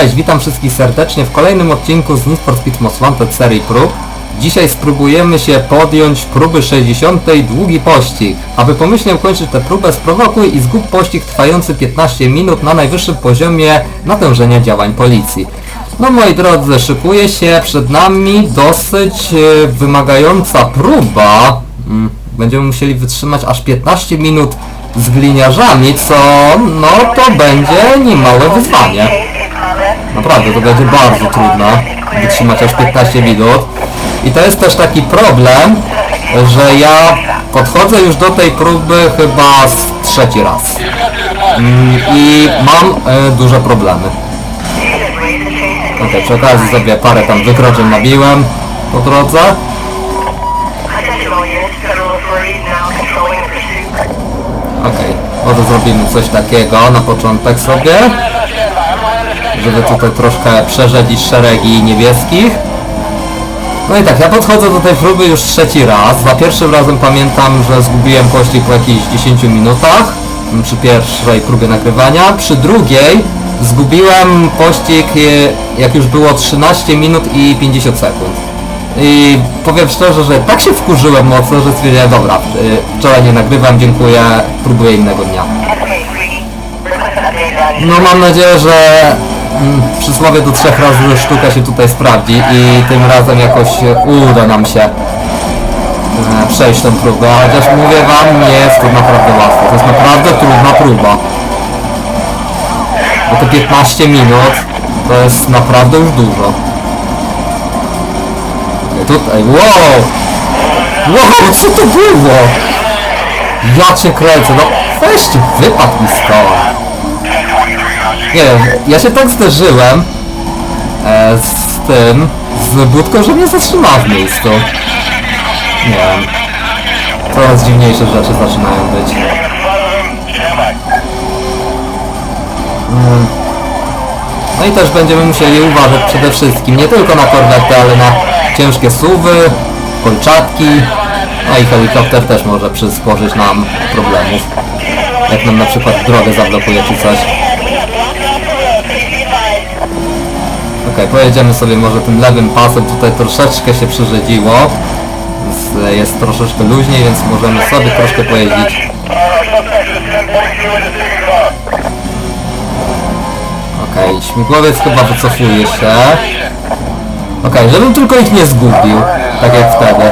Cześć, witam wszystkich serdecznie w kolejnym odcinku z Need for Speed Most Wanted serii prób. Dzisiaj spróbujemy się podjąć próby 60. Długi pościg. Aby pomyślnie ukończyć tę próbę, sprowokuj i zgub pościg trwający 15 minut na najwyższym poziomie natężenia działań policji. No moi drodzy, szykuje się przed nami dosyć e, wymagająca próba. Mm, Będziemy musieli wytrzymać aż 15 minut z gliniarzami, co no to będzie niemałe wyzwanie. Naprawdę, to będzie bardzo trudno wytrzymać aż 15 minut. I to jest też taki problem, że ja podchodzę już do tej próby chyba trzeci raz. Mm, I mam e, duże problemy. Okej, przy okazji sobie parę tam wykroczeń nabiłem po drodze. Okej, może zrobimy coś takiego na początek sobie, żeby tutaj troszkę przerzedzić szeregi niebieskich. No i tak, ja podchodzę do tej próby już trzeci raz. Za pierwszym razem pamiętam, że zgubiłem pościg po jakichś 10 minutach przy pierwszej próbie nagrywania. Przy drugiej zgubiłem pościg e, jak już było 13 minut i 50 sekund. I powiem szczerze, że tak się wkurzyłem mocno, że stwierdziłem, dobra, y, wczoraj nie nagrywam, dziękuję, próbuję innego dnia. No mam nadzieję, że przysłowie do trzech razy sztuka się tutaj sprawdzi i tym razem jakoś uda nam się e, przejść tą próbę, chociaż mówię wam, nie jest to naprawdę łatwe, to jest naprawdę trudna próba. Bo te 15 minut to jest naprawdę już dużo. Tutaj, wow! Wow, co to było? Ja cię kręcę, no weź ty, wypadł mi z. Nie wiem, ja się tak zderzyłem e, z tym, z budką, że mnie zatrzymała w miejscu. Nie wiem. Coraz dziwniejsze rzeczy zaczynają być. Mm. No i też będziemy musieli uważać przede wszystkim nie tylko na korwety, ale na ciężkie suwy, kolczatki, no i helikopter też może przysporzyć nam problemów. Jak nam na przykład drogę zablokuje czy coś. Okej, pojedziemy sobie może tym lewym pasem, tutaj troszeczkę się przyrzedziło. Więc Jest troszeczkę luźniej, więc możemy sobie troszkę pojeździć. Okej, śmigłowiec chyba wycofuje się. Okej, żebym tylko ich nie zgubił, tak jak wtedy.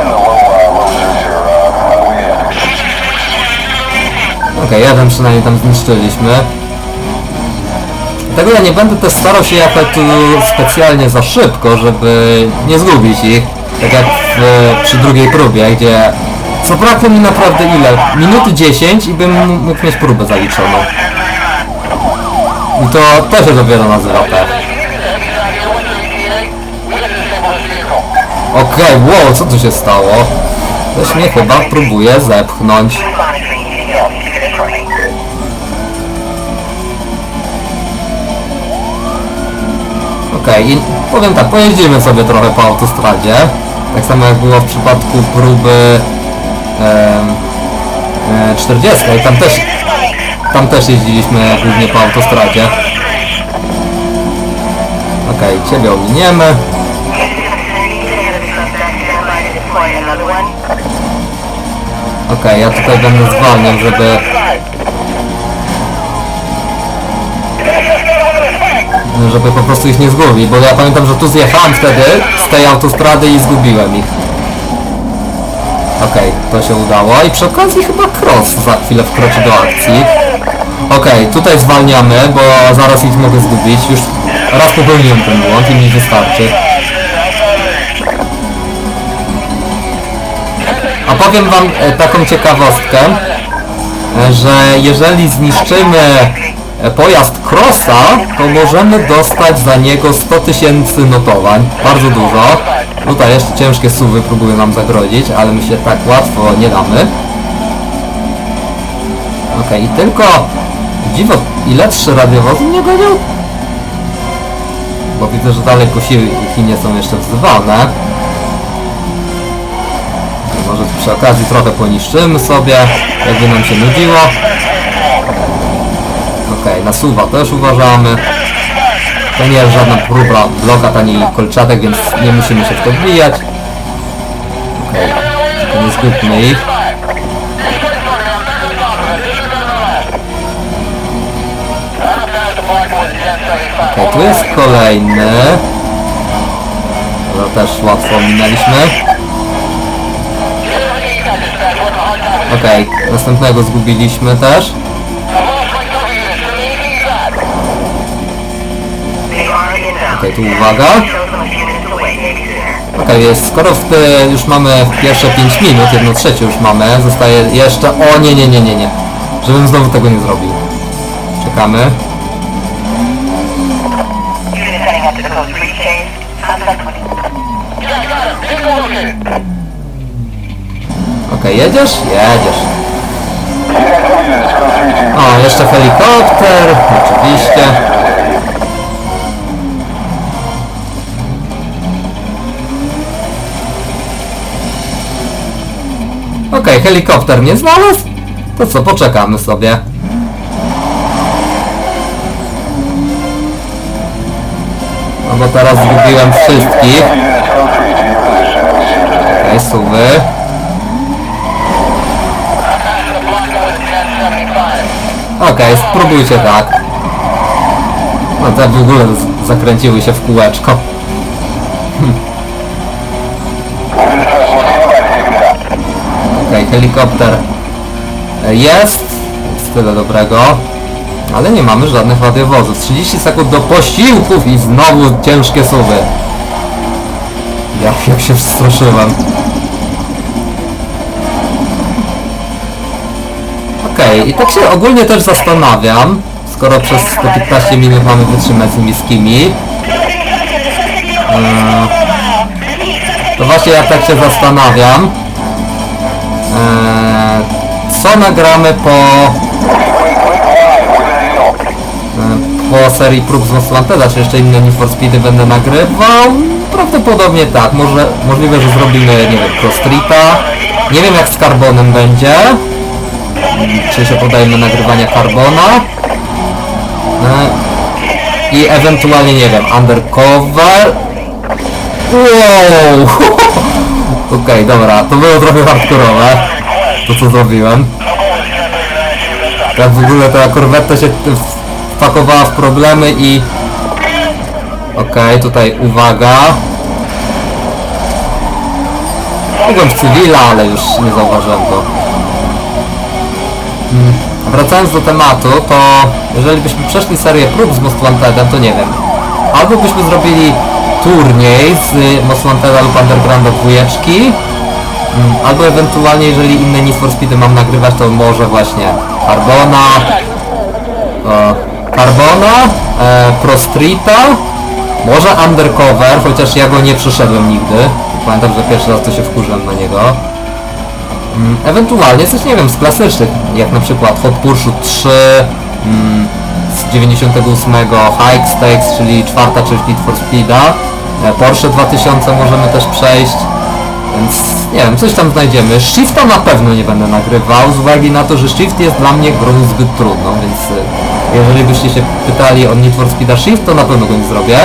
Okej, jeden przynajmniej tam zniszczyliśmy. Dlatego ja nie będę też starał się jechać tu specjalnie za szybko, żeby nie zgubić ich. Tak jak w, przy drugiej próbie, gdzie zabrakło mi naprawdę ile? Minuty 10 i bym mógł mieć próbę zaliczoną. I to, to się dopiero nazywa pech. Okej, wow, co tu się stało? Ktoś mnie chyba próbuje zepchnąć. Okej, powiem tak, pojeździmy sobie trochę po autostradzie. Tak samo jak było w przypadku próby em, e, 40 i tam też, tam też jeździliśmy głównie po autostradzie. Okej, ciebie ominiemy. Okej, ja tutaj będę zwalniał, żeby... Żeby po prostu ich nie zgubić, bo ja pamiętam, że tu zjechałem wtedy z tej autostrady i zgubiłem ich. Okej, to się udało i przy okazji chyba Cross za chwilę wkroczy do akcji. Okej, tutaj zwalniamy, bo zaraz ich mogę zgubić. Już raz popełniłem ten błąd i mi wystarczy. A powiem wam e, taką ciekawostkę, e, że jeżeli zniszczymy pojazd Crossa, to możemy dostać za niego 100 tysięcy notowań. Bardzo dużo. Tutaj jeszcze ciężkie suwy próbują nam zagrodzić, ale my się tak łatwo nie damy. Okej, i tylko dziwo, ile trzy radiowozy mnie gonią? Bo widzę, że dalej po silniki nie są jeszcze wzywane. Może przy okazji trochę poniszczymy sobie, jakby nam się nudziło. Okej, na suwa też uważamy. To nie jest żadna próba blokad ani kolczatek, więc nie musimy się w to wbijać. Okej, tylko nie zgubmy ich. Okej, tu jest kolejny. To też łatwo minęliśmy. Okej, następnego zgubiliśmy też. Okej, tu uwaga. Okej, jest, skoro w już mamy pierwsze 5 minut, jedno trzecie już mamy, zostaje jeszcze... O nie, nie, nie, nie, nie. Żebym znowu tego nie zrobił. Czekamy. Okej, jedziesz? Jedziesz. O, jeszcze helikopter, oczywiście. Okej, helikopter nie znalazł? To co, poczekamy sobie. No bo teraz zgubiłem wszystkich. Okej, suwy. Okej, spróbujcie tak. No te w ogóle zakręciły się w kółeczko. Hm. Okej, helikopter jest. Jest tyle dobrego. Ale nie mamy żadnych radiowozów. 30 sekund do posiłków i znowu ciężkie suwy. Jak, jak się wstraszyłem. Okej, i tak się ogólnie też zastanawiam, skoro przez 115 minut mamy wytrzymać z niskimi, to właśnie ja tak się zastanawiam, co nagramy po, eee, po serii prób z Most Wanteda, czy jeszcze inne Need for Speedy będę nagrywał? Prawdopodobnie tak, może, możliwe, że zrobimy, nie wiem, Pro Streeta, nie wiem jak z Carbonem będzie, czy się podajemy nagrywania Carbona. E, i ewentualnie, nie wiem, Undercover. Wow! Okej, dobra, to było trochę hardkorowe to co zrobiłem. Tak w ogóle ta korwetta się wpakowała w problemy i okej, tutaj uwaga. Mogłem w cywila, ale już nie zauważyłem go. Wracając do tematu, to jeżeli byśmy przeszli serię prób z Most Wantedem, to nie wiem. Albo byśmy zrobili turniej z Most Wanteda lub Undergrounda dwójeczki, mm, albo ewentualnie, jeżeli inne Need for Speedy mam nagrywać, to może właśnie Carbona, Carbona, e, Pro Streeta, może Undercover, chociaż ja go nie przeszedłem nigdy. Pamiętam, że pierwszy raz to się wkurzyłem na niego. Mm, Ewentualnie coś, nie wiem, z klasycznych, jak na przykład Hot Pursuit 3, mm, z 98 Hike Stakes, czyli czwarta część Need for Speeda, e, Porsche 2000 możemy też przejść, więc nie wiem, coś tam znajdziemy. Shifta na pewno nie będę nagrywał, z uwagi na to, że Shift jest dla mnie grą zbyt trudną, więc e, jeżeli byście się pytali o Need for Speeda Shift, to na pewno go nie zrobię.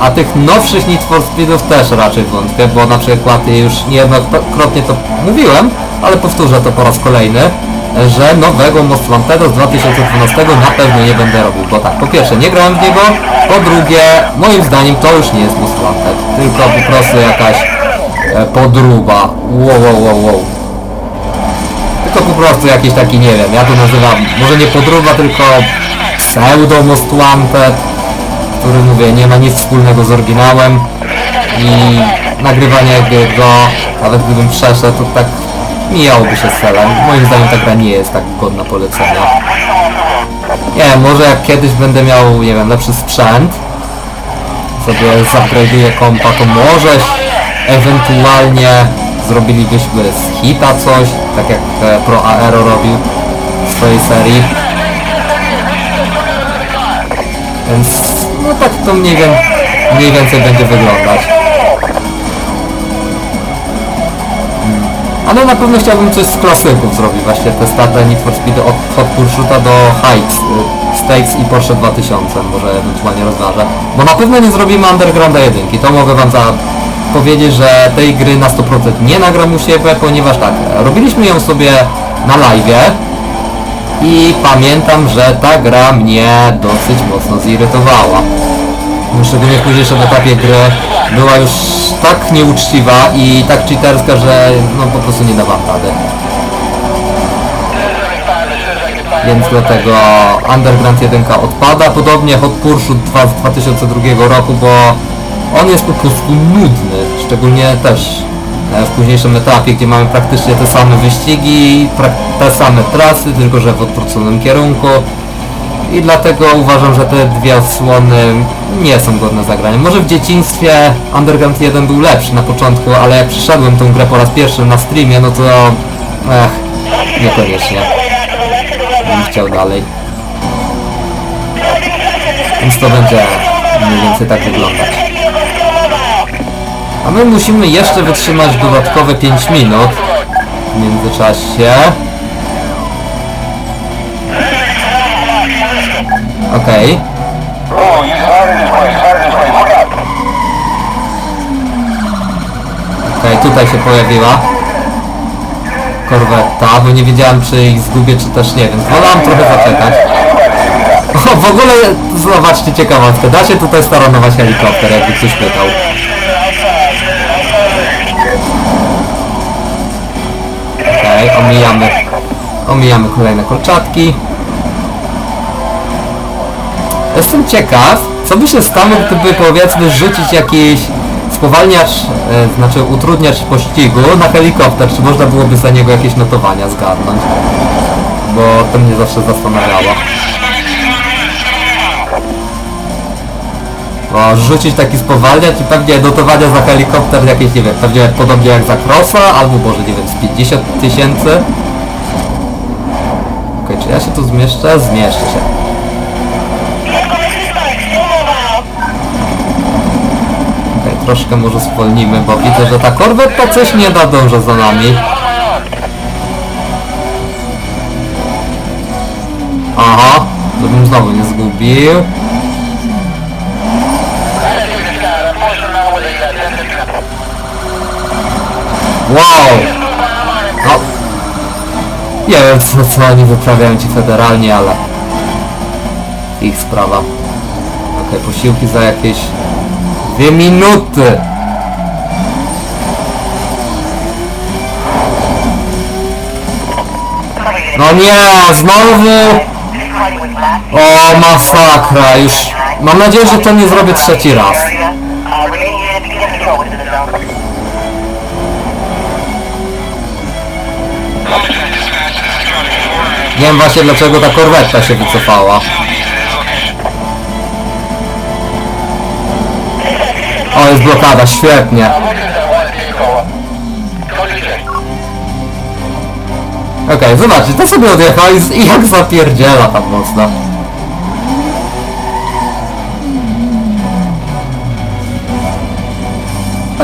A tych nowszych Need for Speedów też raczej wątpię, bo na przykład już niejednokrotnie to mówiłem, ale powtórzę to po raz kolejny, że nowego Most Wanteda z 2012 na pewno nie będę robił, bo tak, po pierwsze nie grałem w niego, po drugie moim zdaniem to już nie jest Most Wanted, tylko po prostu jakaś e, podruba, wow, wow, wow, wow. Tylko po prostu jakiś taki, nie wiem, ja to nazywam, może nie podruba, tylko pseudo Most Wanted, który mówię, nie ma nic wspólnego z oryginałem i nagrywanie go, nawet gdybym przeszedł, to tak mijałoby się z celem. Moim zdaniem ta gra nie jest tak godna polecenia. Nie wiem, może jak kiedyś będę miał, nie wiem, lepszy sprzęt, sobie zupgrade'uję kompa, to może ewentualnie zrobilibyśmy z hita coś, tak jak Pro Aero robił w swojej serii. Więc no tak to mniej, mniej więcej będzie wyglądać. Mm. Ale na pewno chciałbym coś z klasyków zrobić, właśnie te stare Need for Speed od Hot Pursuita do Heights, y, Stakes i Porsche 2000 może ewentualnie rozważę. Bo na pewno nie zrobimy Undergrounda 1, to mogę wam za powiedzieć, że tej gry na 100% nie nagram u siebie, ponieważ tak, robiliśmy ją sobie na live'ie i pamiętam, że ta gra mnie dosyć mocno zirytowała. Szczególnie w późniejszym etapie gry była już tak nieuczciwa i tak cheaterska, że no po prostu nie dawałam rady. Więc dlatego Underground 1 odpada, podobnie Hot Pursuit 2 z 2002 roku, bo on jest po prostu nudny, szczególnie też e, w późniejszym etapie, gdzie mamy praktycznie te same wyścigi, te same trasy, tylko że w odwróconym kierunku. I dlatego uważam, że te dwie odsłony nie są godne zagrania. Może w dzieciństwie Underground 1 był lepszy na początku, ale jak przeszedłem tą grę po raz pierwszy na streamie, no to... Ech, niekoniecznie. Bym chciał dalej. Więc to będzie mniej więcej tak wyglądać. A my musimy jeszcze wytrzymać dodatkowe 5 minut w międzyczasie. Okej. You started this way, started this way. Look. Okej, tutaj się pojawiła korweta, bo nie wiedziałem czy ich zgubię czy też nie, więc wolałam trochę zaczekać. O, w ogóle zobaczcie ciekawostkę, da się tutaj staranować helikopter, jakby ktoś pytał. Okej, omijamy, omijamy kolejne kolczatki. Jestem ciekaw, co by się stało, gdyby powiedzmy rzucić jakiś spowalniacz, e, znaczy utrudniacz pościgu na helikopter, czy można byłoby za niego jakieś notowania zgarnąć? Bo to mnie zawsze zastanawiało. Bo rzucić taki spowalniacz i pewnie notowania za helikopter jakieś, nie wiem, pewnie podobnie jak za Crossa, albo może nie wiem, z 50 tysięcy. Okej, czy ja się tu zmieszczę? Zmieszczę się. Troszkę może spolnimy, bo widzę, że ta korweta coś nie nadąża za nami. Aha, żebym znowu nie zgubił. Wow! No. Nie wiem co, co oni wyprawiają ci federalnie, ale... Ich sprawa. Okej, posiłki za jakieś... Dwie minuty! No nie, znowu! O, masakra, już... Mam nadzieję, że to nie zrobię trzeci raz. Nie wiem właśnie dlaczego ta korweta się wycofała. O, jest blokada, świetnie. Okej, zobaczcie, to sobie odjechał i, jak zapierdziela tam mocno.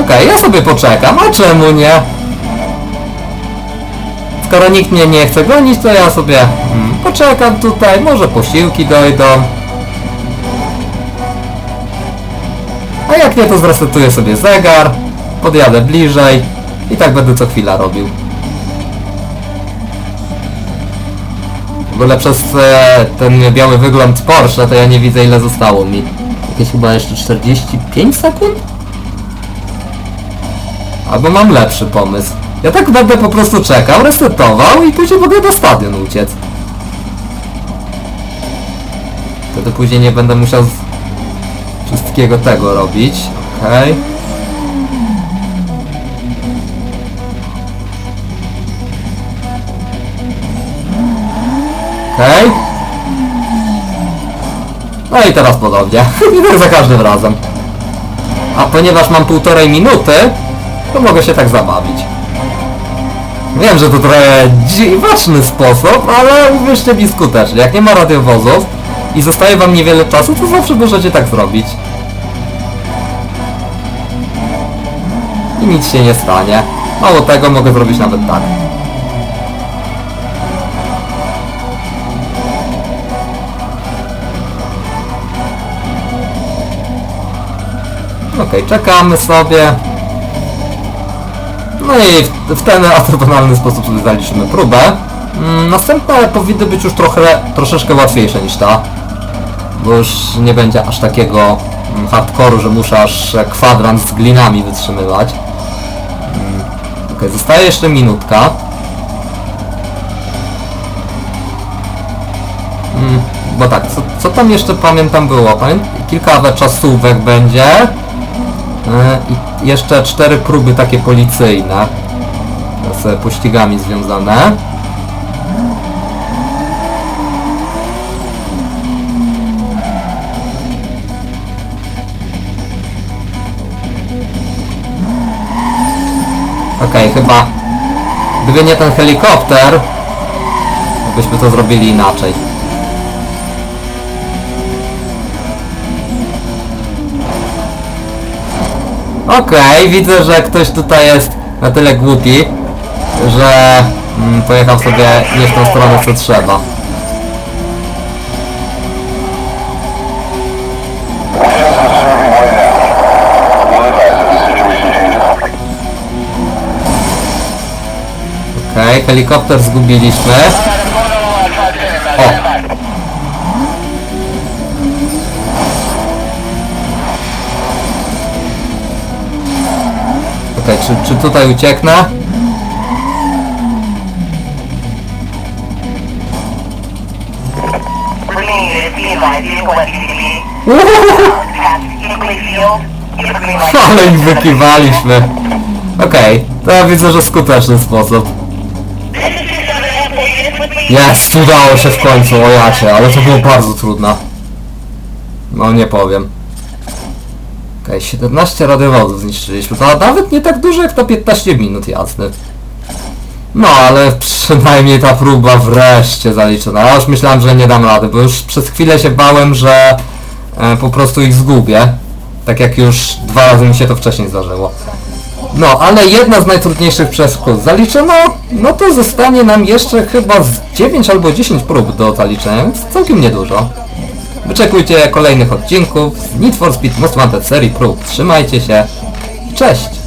Okej, ja sobie poczekam, a czemu nie? Skoro nikt mnie nie chce gonić, to ja sobie mm, poczekam tutaj, może posiłki dojdą. A jak nie, to zresetuję sobie zegar, podjadę bliżej i tak będę co chwila robił. W ogóle przez e, ten biały wygląd Porsche to ja nie widzę ile zostało mi. Jakieś chyba jeszcze 45 sekund? Albo mam lepszy pomysł. Ja tak będę po prostu czekał, resetował i później mogę do stadion uciec. Wtedy później nie będę musiał wszystkiego tego robić. Okej. Okej. No i teraz podobnie. I tak za każdym razem. A ponieważ mam półtorej minuty, to mogę się tak zabawić. Wiem, że to trochę dziwaczny sposób, ale uwierzcie mi skutecznie. Jak nie ma radiowozów i zostaje wam niewiele czasu, to zawsze możecie tak zrobić. i nic się nie stanie. Mało tego, mogę zrobić nawet tak. Ok, czekamy sobie. No i w, w ten ortodonalny sposób sobie zaliczymy próbę. Mm, następne powinny być już trochę, troszeczkę łatwiejsze niż ta, bo już nie będzie aż takiego mm, hardkoru, że muszę aż e, kwadrans z glinami wytrzymywać. Okej, zostaje jeszcze minutka. Mm, Bo tak, co, co tam jeszcze pamiętam było? Pamię kilka czasówek będzie. E, I jeszcze cztery próby takie policyjne. Z pościgami związane. Okej, chyba gdyby nie ten helikopter, byśmy to zrobili inaczej. Okej, widzę, że ktoś tutaj jest na tyle głupi, że mm, pojechał sobie nie w tą stronę co trzeba. Helikopter zgubiliśmy. O! Okej, czy, czy tutaj ucieknę? Ale ich wykiwaliśmy. Okej, to ja widzę, że skuteczny sposób. Jest, udało się w końcu, o jacie, ale to było bardzo trudne. No nie powiem. Okej, 17 radiowozów zniszczyliśmy, to nawet nie tak dużo jak to 15 minut jazdy. No, ale przynajmniej ta próba wreszcie zaliczona. Ja już myślałem, że nie dam rady, bo już przez chwilę się bałem, że e, po prostu ich zgubię. Tak jak już dwa razy mi się to wcześniej zdarzyło. No, ale jedna z najtrudniejszych przeszkód zaliczono, no to zostanie nam jeszcze chyba z 9 albo 10 prób do zaliczenia, więc całkiem niedużo. Wyczekujcie kolejnych odcinków z Need for Speed Most Wanted serii prób. Trzymajcie się. Cześć!